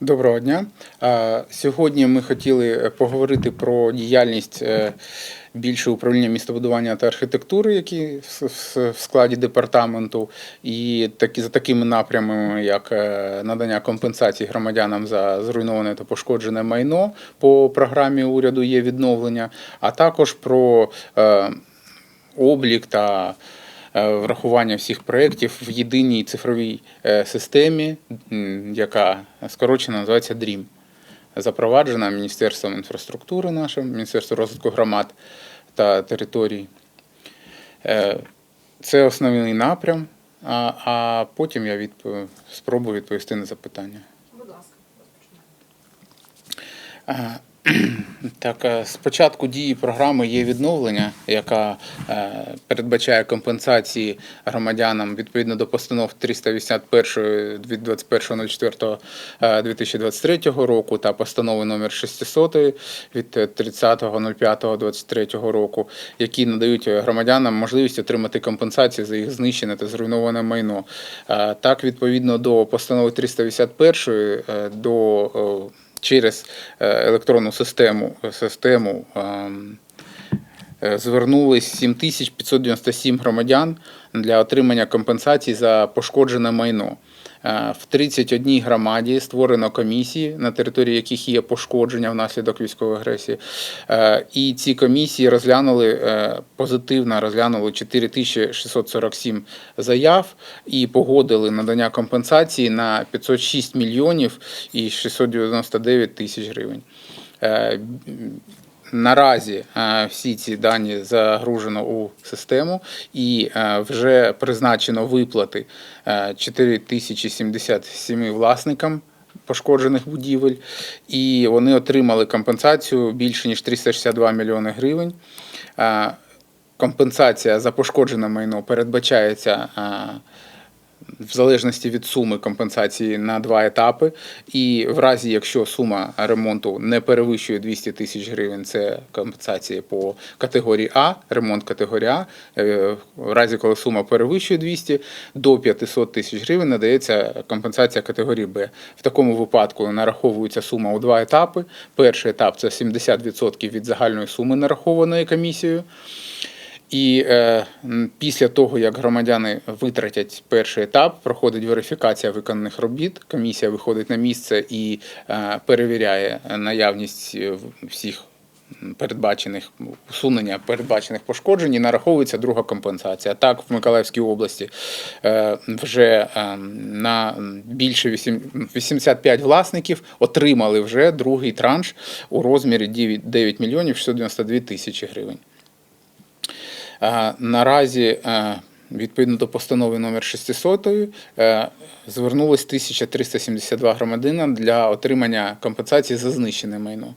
Доброго дня. Сьогодні ми хотіли поговорити про діяльність е, більше управління містобудування та архітектури, які в- складі департаменту, і такі за такими напрямами, як е, надання компенсацій громадянам за зруйноване та пошкоджене майно по програмі уряду є відновлення, а також про е, облік та е, врахування всіх проєктів в єдиній цифровій е, системі, яка скорочено називається DREAM, запроваджена Міністерством інфраструктури нашим, Міністерством розвитку громад та територій. Е, Це основний напрям, а, а потім я відпо- спробую відповісти на запитання. Будь ласка, розпочинаємо. Е, Так, е, з початку дії програми є відновлення, яка е, передбачає компенсації громадянам відповідно до постанов 381 від 21.04.2023 року та постанови номер 600 від 30.05.23 року, які надають громадянам можливість отримати компенсацію за їх знищене та зруйноване майно. Е, Так, відповідно до постанови 381 е, до е, через е, електронну систему, систему звернулись 7597 громадян для отримання компенсацій за пошкоджене майно. Е, В 31 громаді створено комісії, на території яких є пошкодження внаслідок військової агресії. Е, І ці комісії розглянули е, позитивно розглянули 4647 заяв і погодили надання компенсації на 506 мільйонів і 699 тисяч гривень. Е, Наразі е, всі ці дані загружено у систему і е, вже призначено виплати е, 4077 власникам пошкоджених будівель, і вони отримали компенсацію більше ніж 362 мільйони гривень. Е, Компенсація за пошкоджене майно передбачається е, в залежності від суми компенсації на два етапи. І в разі, якщо сума ремонту не перевищує 200 тисяч гривень, це компенсація по категорії А, ремонт категорії А. Е, В разі, коли сума перевищує 200, до 500 тисяч гривень надається компенсація категорії Б. В такому випадку нараховується сума у два етапи. Перший етап це 70% від загальної суми нарахованої комісією. І е, після того, як громадяни витратять перший етап, проходить верифікація виконаних робіт. Комісія виходить на місце і е, перевіряє наявність е, всіх передбачених усунення передбачених пошкоджень і нараховується друга компенсація. Так, в Миколаївській області е, вже е, на більше вісім- 85 власників отримали вже другий транш у розмірі 9 9 мільйонів 692 тисячі гривень. Е, Наразі, е, відповідно до постанови номер 600, е, звернулось 1372 громадяна для отримання компенсації за знищене майно.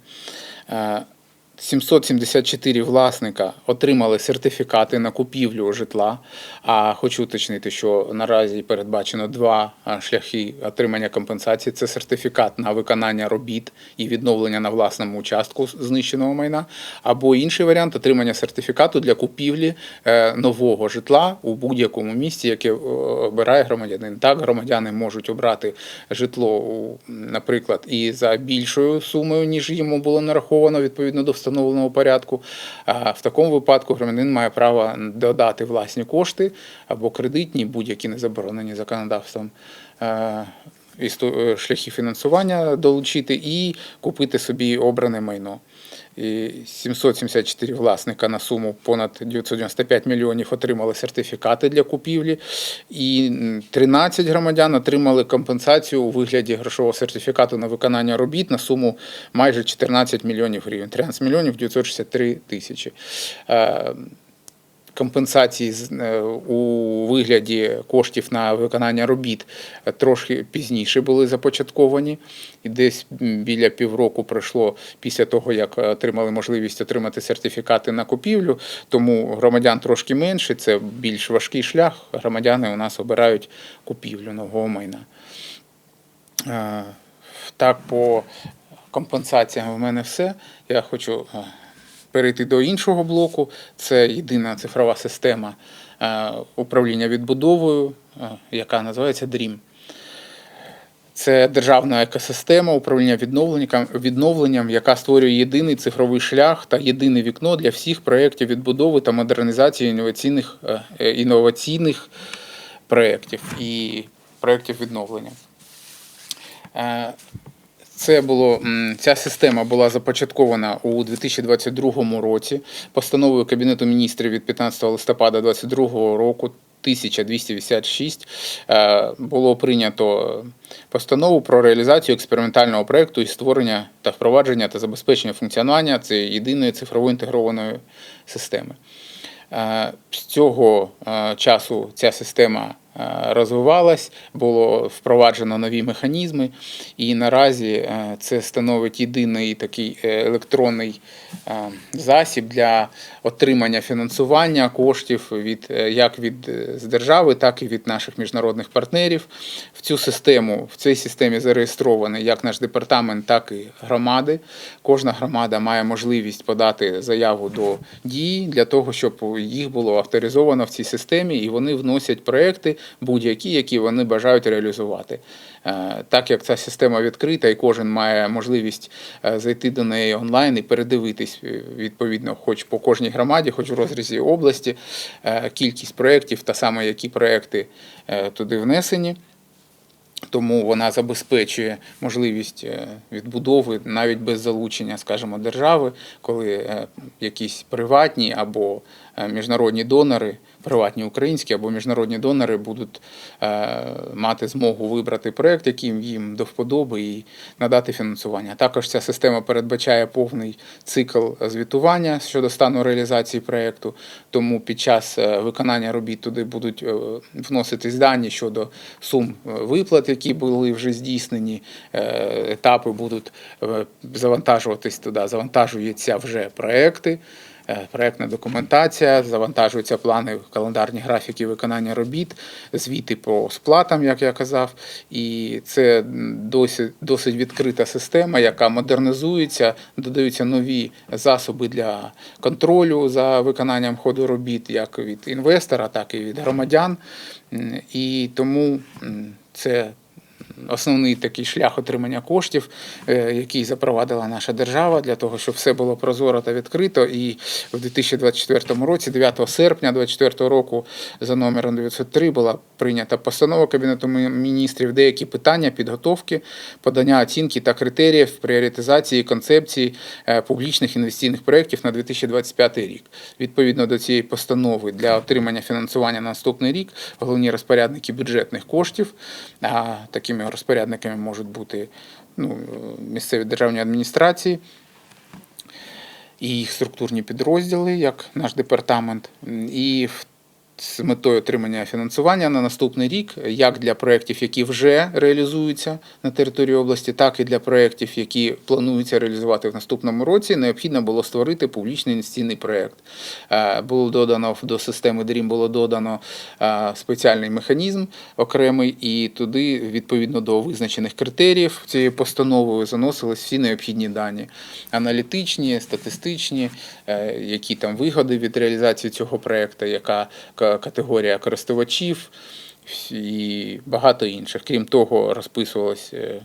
Е, 774 власника отримали сертифікати на купівлю житла. А хочу уточнити, що наразі передбачено два шляхи отримання компенсації: це сертифікат на виконання робіт і відновлення на власному участку знищеного майна, або інший варіант отримання сертифікату для купівлі е, нового житла у будь-якому місці, яке е, обирає громадянин. Так, громадяни можуть обрати житло, наприклад, і за більшою сумою, ніж йому було нараховано відповідно до встановленого порядку. В такому випадку громадянин має право додати власні кошти або кредитні, будь-які не заборонені законодавством. е, Шляхи фінансування долучити і купити собі обране майно. І 774 власника на суму понад 995 мільйонів отримали сертифікати для купівлі, і м, 13 громадян отримали компенсацію у вигляді грошового сертифікату на виконання робіт на суму майже 14 мільйонів гривень, 13 мільйонів 963 тисячі. Е, компенсації е, у вигляді коштів на виконання робіт е, трошки пізніше були започатковані, і десь біля півроку пройшло після того, як отримали можливість отримати сертифікати на купівлю. Тому громадян трошки менше, це більш важкий шлях. Громадяни у нас обирають купівлю нового майна. Е, Так, по компенсаціям в мене все. Я хочу е, перейти до іншого блоку. Це єдина цифрова система е, управління відбудовою, е, яка називається DREAM. Це державна екосистема управління відновленням, відновленням, яка створює єдиний цифровий шлях та єдине вікно для всіх проєктів відбудови та модернізації інноваційних, е, інноваційних проєктів і проєктів відновлення. Це було ця система була започаткована у 2022 році постановою Кабінету міністрів від 15 листопада 2022 року. 1286 е, було прийнято постанову про реалізацію експериментального проекту із створення та впровадження та забезпечення функціонування цієї єдиної цифрової інтегрованої системи. Е, З цього е, часу ця система розвивалась, було впроваджено нові механізми, і наразі е, це становить єдиний такий е, електронний е, засіб для отримання фінансування коштів від е, як від е, з держави, так і від наших міжнародних партнерів. В цю систему в цій системі зареєстрований як наш департамент, так і громади. Кожна громада має можливість подати заяву до дії для того, щоб їх було авторизовано в цій системі, і вони вносять проекти будь-які, які вони бажають реалізувати. Е, Так як ця система відкрита, і кожен має можливість е, зайти до неї онлайн і передивитись е, відповідно, хоч по кожній громаді, хоч в розрізі області, кількість проєктів та саме які проекти е, туди внесені. Тому вона забезпечує можливість е, відбудови навіть без залучення, скажімо, держави, коли е, якісь приватні або е, міжнародні донори, приватні українські або міжнародні донори будуть мати змогу вибрати проект, який їм до вподоби, і надати фінансування. Також ця система передбачає повний цикл звітування щодо стану реалізації проекту. Тому під час виконання робіт туди будуть вноситись дані щодо сум е, які були вже здійснені. Е, Етапи будуть е, завантажуватись туди, завантажуються вже проекти. е, Проектна документація, завантажуються плани, календарні графіки виконання робіт, звіти по сплатам, як я казав. І це досить, досить відкрита система, яка модернізується, додаються нові засоби для контролю за виконанням ходу робіт, як від інвестора, так і від громадян. І тому це основний такий шлях отримання коштів, е, який запровадила наша держава для того, щоб все було прозоро та відкрито. І в 2024 році, 9 серпня 2024 року, за номером 903 була прийнята постанова Кабінету міністрів деякі питання підготовки, подання оцінки та критеріїв пріоритизації концепції е, публічних інвестиційних проєктів на 2025 рік. Відповідно до цієї постанови для отримання фінансування на наступний рік головні розпорядники бюджетних коштів, а такими розпорядниками можуть бути ну, місцеві державні адміністрації і їх структурні підрозділи, як наш департамент, і в з метою отримання фінансування на наступний рік, як для проєктів, які вже реалізуються на території області, так і для проєктів, які плануються реалізувати в наступному році, необхідно було створити публічний інвестиційний проєкт. Е, Було додано до системи DREAM було додано е, спеціальний механізм окремий, і туди, відповідно до визначених критеріїв цією постановою, заносились всі необхідні дані аналітичні, статистичні, е, які там вигоди від реалізації цього проєкту, яка ка- категорія користувачів і багато інших. Крім того, розписувалось е,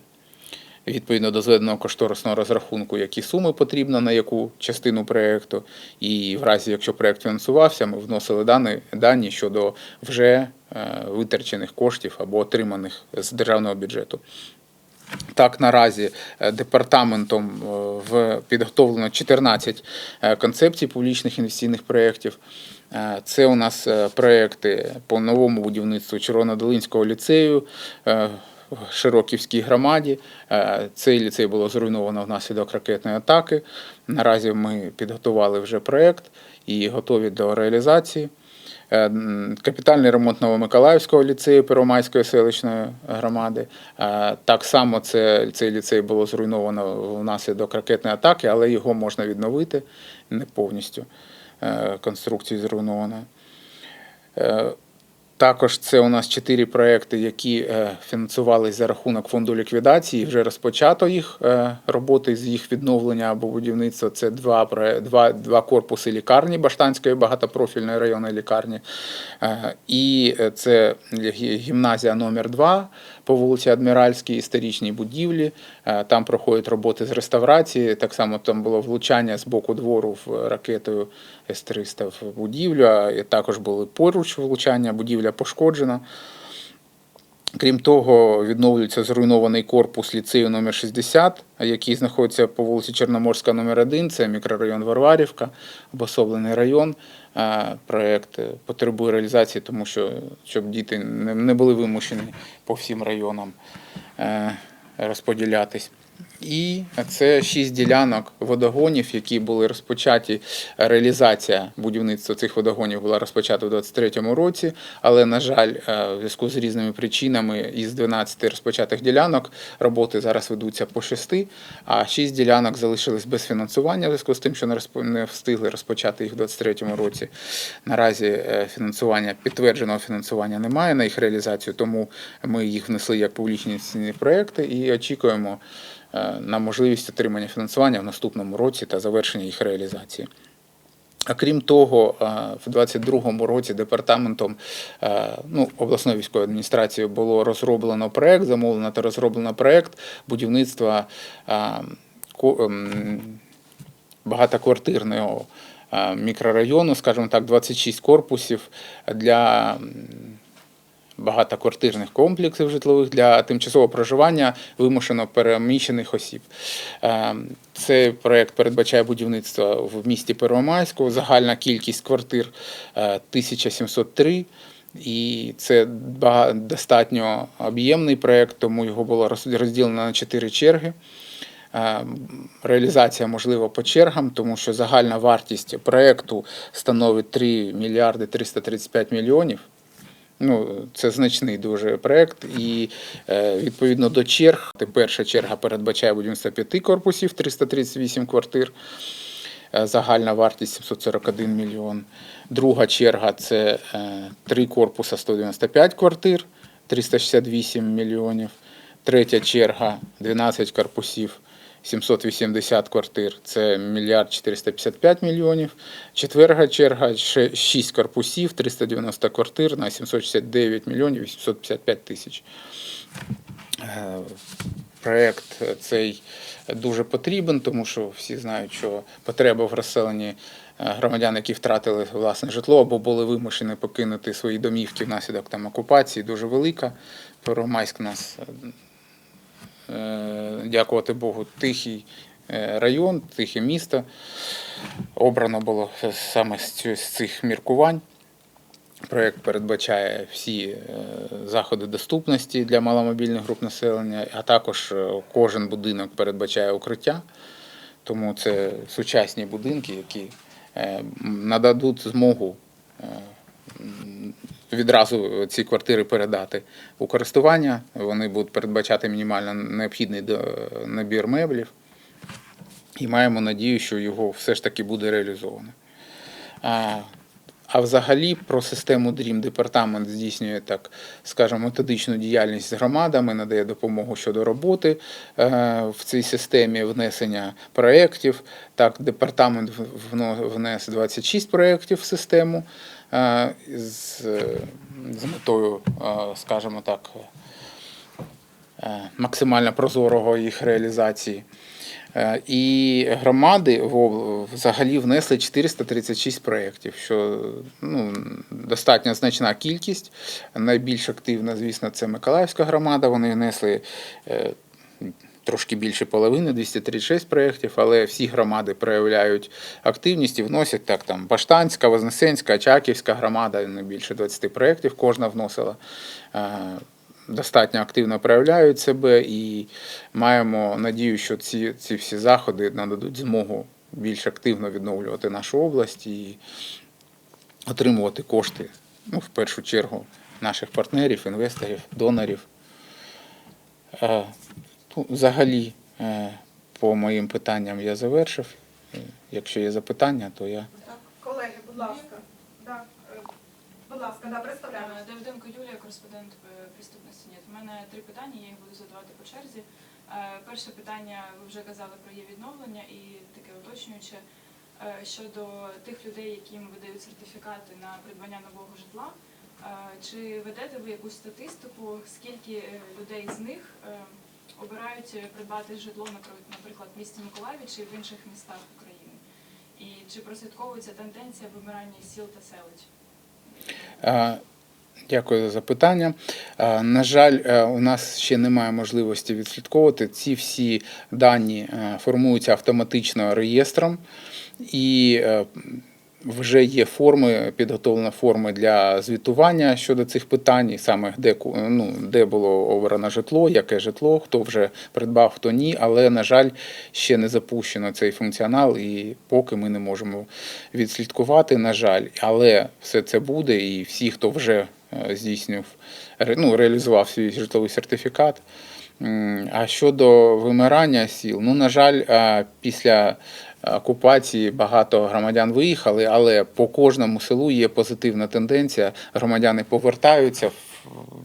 відповідно до зведеного кошторисного розрахунку, які суми потрібно на яку частину проєкту. І в разі, якщо проєкт фінансувався, ми вносили дані, дані щодо вже е, витрачених коштів або отриманих з державного бюджету. Так, наразі е, департаментом в підготовлено 14 е, концепцій публічних інвестиційних проєктів. Е, Це у нас е, проєкти по новому будівництву Червонодолинського ліцею е, в Широківській громаді. Цей ліцей було зруйновано внаслідок ракетної атаки. Наразі ми підготували вже проєкт і готові до реалізації. Капітальний ремонт Новомиколаївського ліцею Первомайської селищної громади. Так само це, цей ліцей було зруйновано внаслідок ракетної атаки, але його можна відновити не повністю. Е, Конструкція зруйнована. Е, Також це у нас чотири проекти, які е, фінансувалися за рахунок фонду ліквідації. Вже розпочато їх роботи з їх відновлення або будівництва. Це два, два, два корпуси лікарні Баштанської багатопрофільної районної лікарні. І це гімназія номер 2 по вулиці Адміральській історичній будівлі. Е, Там проходять роботи з реставрації. Так само там було влучання з боку двору в ракетою С-300 в будівлю. а Також були поруч влучання, будівля пошкоджена. Крім того, відновлюється зруйнований корпус ліцею номер 60, який знаходиться по вулиці Чорноморська, номер 1, це мікрорайон Варварівка, обособлений район. Проєкт е, потребує реалізації, тому що щоб діти не не були вимушені по всім районам е, розподілятись. І це шість ділянок водогонів, які були розпочаті. Реалізація будівництва цих водогонів була розпочата у 2023 році, але, на жаль, е, в зв'язку з різними причинами із 12 розпочатих ділянок роботи зараз ведуться по шести, а шість ділянок залишились без фінансування в зв'язку з тим, що не встигли розпочати їх у 2023 році. Наразі е, фінансування підтвердженого фінансування немає на їх реалізацію, тому ми їх внесли як публічні інвестиційні проекти і очікуємо на можливість отримання фінансування в наступному році та завершення їх реалізації. А крім того, е, в 2022 році департаментом е, ну, обласної військової адміністрації було розроблено проект, замовлено та розроблено проект будівництва е, ем, багатоквартирного е, мікрорайону, скажімо так, 26 корпусів для багатоквартирних комплексів житлових для тимчасового проживання вимушено переміщених осіб. Е, Цей проект передбачає будівництво в місті Первомайську. Загальна кількість квартир е, 1703. І це достатньо об'ємний проект, тому його було розділено на чотири черги. Е, Реалізація можлива по чергам, тому що загальна вартість проекту становить 3 мільярди 335 мільйонів. Ну, це значний дуже проект, і е, відповідно до черг, перша черга передбачає будівництво п'яти корпусів, 338 квартир. Е, Загальна вартість 741 мільйон. Друга черга це е, три корпуса 195 квартир, 368 мільйонів. Третя черга 12 корпусів. 780 квартир це мільярд 455 мільйонів. Четверга черга 6 корпусів, 390 квартир на 769 мільйонів 855 тисяч. Е, Проект цей дуже потрібен, тому що всі знають, що потреба в розселенні е, громадян, які втратили власне житло або були вимушені покинути свої домівки внаслідок там окупації, дуже велика. Первомайськ нас е, дякувати Богу, тихий е, район, тихе місто. Обрано було саме з цих міркувань. Проєкт передбачає всі е, заходи доступності для маломобільних груп населення, а також е, кожен будинок передбачає укриття. Тому це сучасні будинки, які е, нададуть змогу е, відразу ці квартири передати у користування. Вони будуть передбачати мінімально необхідний набір меблів. І маємо надію, що його все ж таки буде реалізовано. А, а взагалі про систему DREAM департамент здійснює так, скажімо, методичну діяльність з громадами, надає допомогу щодо роботи е, в цій системі внесення проєктів. Так, департамент внес 26 проєктів в систему з, з метою, е, скажімо так, е, максимально прозорого їх реалізації. Е, І громади взагалі внесли 436 проєктів, що ну, достатньо значна кількість. Найбільш активна, звісно, це Миколаївська громада. Вони внесли е, трошки більше половини, 236 проєктів, але всі громади проявляють активність і вносять так. Там Баштанська, Вознесенська, Чаківська громада, не більше 20 проєктів кожна вносила. Е, достатньо активно проявляють себе і маємо надію, що ці, ці всі заходи нададуть змогу більш активно відновлювати нашу область і отримувати кошти, ну, в першу чергу, наших партнерів, інвесторів, донорів. Ну, Взагалі, е, по моїм питанням я завершив. Якщо є запитання, то я. Так, колеги, будь ласка. Да, е, будь ласка, да, представляємо. Е, Давиденко Юлія, кореспондент «Приступності НЕТ». У мене три питання, я їх буду задавати по черзі. Перше питання, ви вже казали про є відновлення і таке уточнююче щодо тих людей, яким видають сертифікати на придбання нового житла. Чи ведете ви якусь статистику, скільки людей з них обирають е, придбати житло, наприклад, в місті Миколаєві чи в інших містах України? І чи прослідковується тенденція вимирання сіл та селищ? Дякую за запитання. На жаль, е, у нас ще немає можливості відслідковувати. Ці всі дані е, формуються автоматично реєстром, і вже є форми, підготовлені форми для звітування щодо цих питань, і саме де, ну, де було обрано житло, яке житло, хто вже придбав, хто ні. Але, на жаль, ще не запущено цей функціонал, і поки ми не можемо відслідкувати, на жаль, але все це буде, і всі, хто вже е, здійснив, ну, реалізував свій житловий сертифікат. А щодо вимирання сіл, ну, на жаль, після окупації багато громадян виїхали, але по кожному селу є позитивна тенденція. Громадяни повертаються.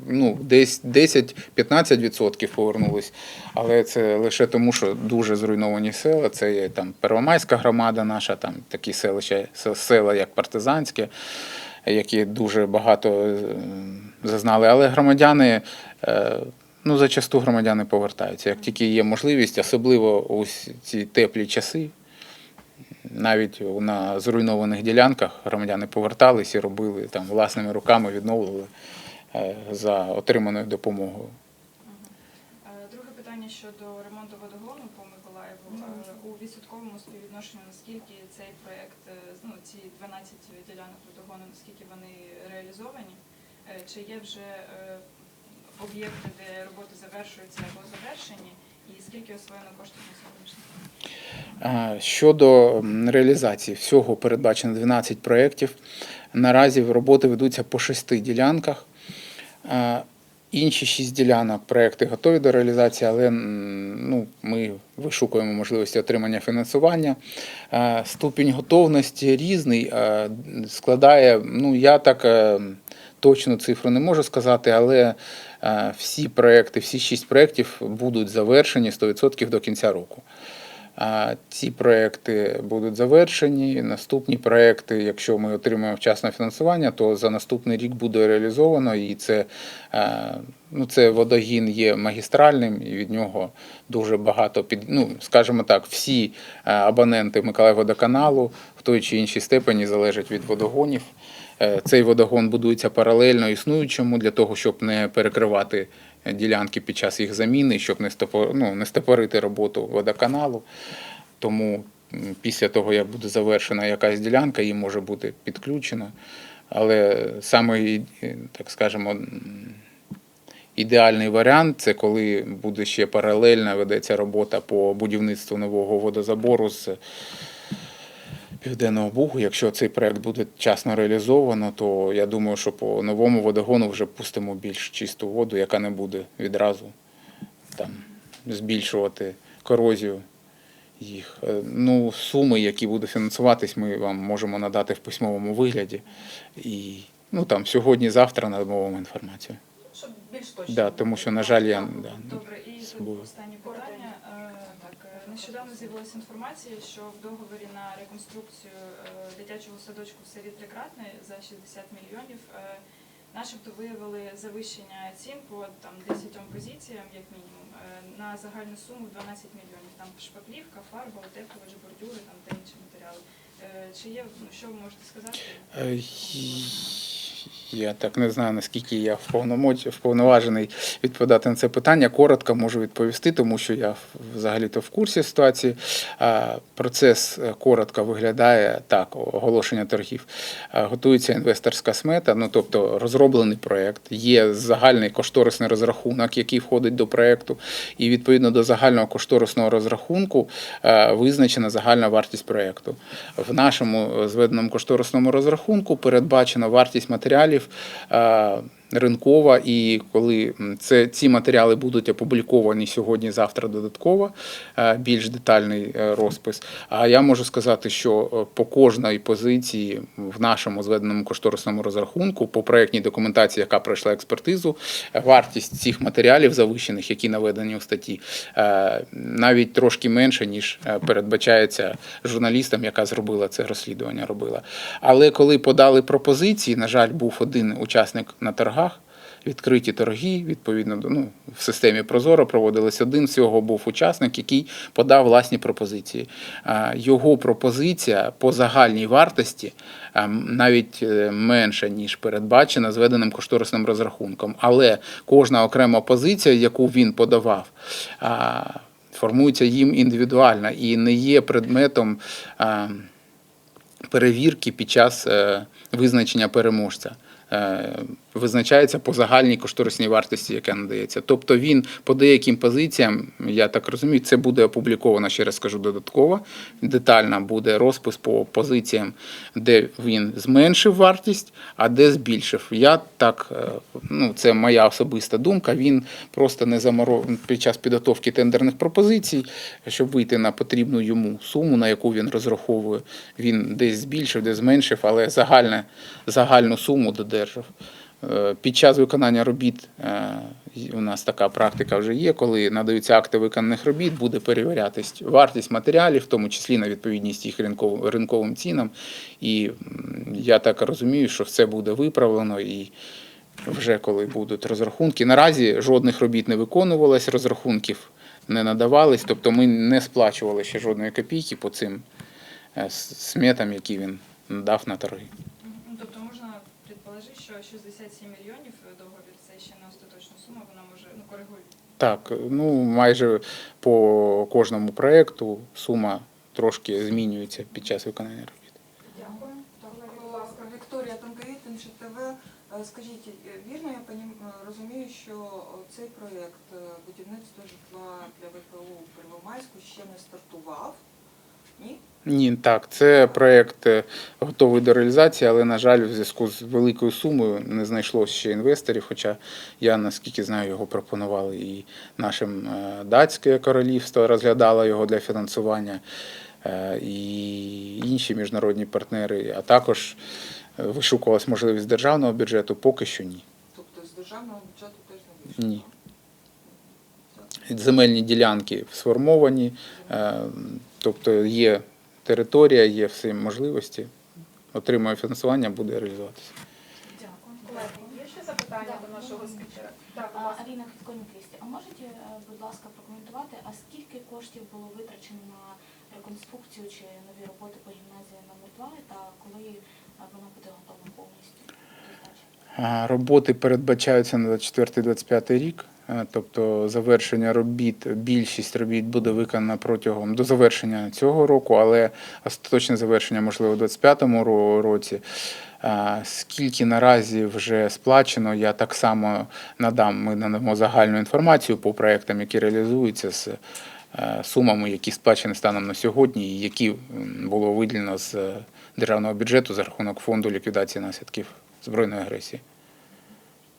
Ну, десь 10-15% повернулись, але це лише тому, що дуже зруйновані села. Це є там Первомайська громада наша, там такі селища, села, як Партизанське, які дуже багато е, зазнали. Але громадяни, е, ну зачасту громадяни повертаються. Як тільки є можливість, особливо ось ці теплі часи. Навіть на зруйнованих ділянках громадяни повертались і робили там власними руками, відновлювали е, за отриманою допомогою. Е, Друге питання щодо ремонту водогону по Миколаєву. Е, У відсотковому співвідношенні, наскільки цей проєкт, ну, ці 12 ділянок водогону, наскільки вони реалізовані? Чи є вже об'єкти, де роботи завершуються або завершені? І скільки освоєно коштів на? Щодо реалізації всього передбачено 12 проєктів. Наразі роботи ведуться по шести ділянках. Інші шість ділянок проекти готові до реалізації, але ну, ми вишукуємо можливості отримання фінансування. Ступінь готовності різний, складає, ну я так е, точну цифру не можу сказати, але е, всі проекти, всі шість проєктів будуть завершені 100% до кінця року. Ці проекти будуть завершені. Наступні проекти, якщо ми отримаємо вчасне фінансування, то за наступний рік буде реалізовано. І це, е, ну, це водогін є магістральним, і від нього дуже багато під, ну, скажімо так, всі е, абоненти Миколаївводоканалу в той чи іншій степені залежать від водогонів. Е, Цей водогон будується паралельно існуючому для того, щоб не перекривати ділянки під час їх заміни, щоб не стопор, ну, не стопорити роботу водоканалу. Тому після того, як буде завершена якась ділянка, її може бути підключено. Але саме, так скажемо, ідеальний варіант це коли буде ще паралельно ведеться робота по будівництву нового водозабору з Південного Бугу. Якщо цей проект буде вчасно реалізовано, то я думаю, що по новому водогону вже пустимо більш чисту воду, яка не буде відразу там збільшувати корозію їх. Е, Ну, суми, які будуть фінансуватись, ми вам можемо надати в письмовому вигляді. І ну там сьогодні-завтра надамо інформацію. Щоб більш точно. Да, тому що, на жаль, я да, Добре, і останнє питання. Нещодавно з'явилася інформація, що в договорі на реконструкцію е, дитячого садочку в селі Трикратне за 60 мільйонів е, начебто виявили завищення цін по там 10 позиціям, як мінімум, е, на загальну суму 12 мільйонів. Там шпаклівка, фарба, утеплювач, бордюри там та інші матеріали. Чи є ну, що ви можете сказати? Я так не знаю, наскільки я вповноважений відповідати на це питання. Коротко можу відповісти, тому що я взагалі-то в курсі ситуації. Процес е, коротко виглядає так: оголошення торгів. Готується інвесторська смета, ну тобто розроблений проєкт, є загальний кошторисний розрахунок, який входить до проєкту, і відповідно до загального кошторисного розрахунку е, визначена загальна вартість проєкту. В нашому е, зведеному кошторисному розрахунку передбачена вартість матеріалів е, ринкова, і коли це ці матеріали будуть опубліковані сьогодні, завтра додатково, е, більш детальний е, розпис. А я можу сказати, що е, по кожній позиції в нашому зведеному кошторисному розрахунку, по проектній документації, яка пройшла експертизу, вартість цих матеріалів завищених, які наведені у статті, навіть трошки менше, ніж передбачається журналістам, яка зробила це розслідування. Робила. Але коли подали пропозиції, на жаль, був один учасник на торгах. Відкриті торги, відповідно ну, в системі Прозоро проводились один всього був учасник, який подав власні пропозиції. Його пропозиція по загальній вартості навіть е, менша, ніж передбачена зведеним кошторисним розрахунком. Але кожна окрема позиція, яку він подавав, формується їм індивідуально і не є предметом. перевірки під час е, визначення переможця. Визначається по загальній кошторисній вартості, яка надається. Тобто він по деяким позиціям, я так розумію, це буде опубліковано, ще раз скажу додатково. Детально буде розпис по позиціям, де він зменшив вартість, а де збільшив. Я так, е, ну це моя особиста думка. Він просто не заморов під час підготовки тендерних пропозицій, щоб вийти на потрібну йому суму, на яку він розраховує. Він десь збільшив, десь зменшив, але загальне, загальну суму додержав. Е, Під час виконання робіт е, у нас така практика вже є, коли надаються акти виконаних робіт, буде перевірятись вартість матеріалів, в тому числі на відповідність їх ринковим цінам. І я так розумію, що все буде виправлено і вже коли будуть розрахунки. Наразі жодних робіт не виконувалось, розрахунків не надавались, тобто ми не сплачували ще жодної копійки по цим е, сметам, які він дав на торги. Ну, тобто можна предположити, що 67 мільйонів е, договір це ще не остаточна сума, вона може ну коригує. Так, ну майже по кожному проекту сума трошки змінюється під час виконання робіт. Дякую. Так, будь ласка, Вікторія Тонкевіт, Інше ТВ. Е, Скажіть, е, вірно я розумію, що цей проєкт будівництва житла для ВПУ в Первомайську ще не стартував? Ні? Ні, так, це проект е, готовий до реалізації, але, на жаль, в зв'язку з великою сумою не знайшлося ще інвесторів. Хоча я, наскільки знаю, його пропонували і нашим е, датське королівство розглядало його для фінансування, е, і інші міжнародні партнери, а також вишукувалась можливість державного бюджету, поки що ні. Тобто з державного бюджету теж не вийшло? Ні. Земельні ділянки сформовані, тобто є територія, є всі можливості. Отримує фінансування, буде реалізуватися. Дякую. Колеги, є ще запитання до нашого спікера? Так, будь А, ласка. Аліна а можете, е, будь ласка, прокоментувати, а скільки коштів було витрачено на реконструкцію чи нові роботи по гімназії номер 2 та коли е, вона буде готова повністю до здачі? А, Роботи передбачаються на 24-25 рік. Е, Тобто завершення робіт, більшість робіт буде виконана протягом до завершення цього року, але остаточне завершення можливо у 2025 ро- році. Скільки наразі вже сплачено, я так само надам. Ми надамо загальну інформацію по проектам, які реалізуються з е, сумами, які сплачені станом на сьогодні, і які було виділено з е, державного бюджету за рахунок фонду ліквідації наслідків збройної агресії.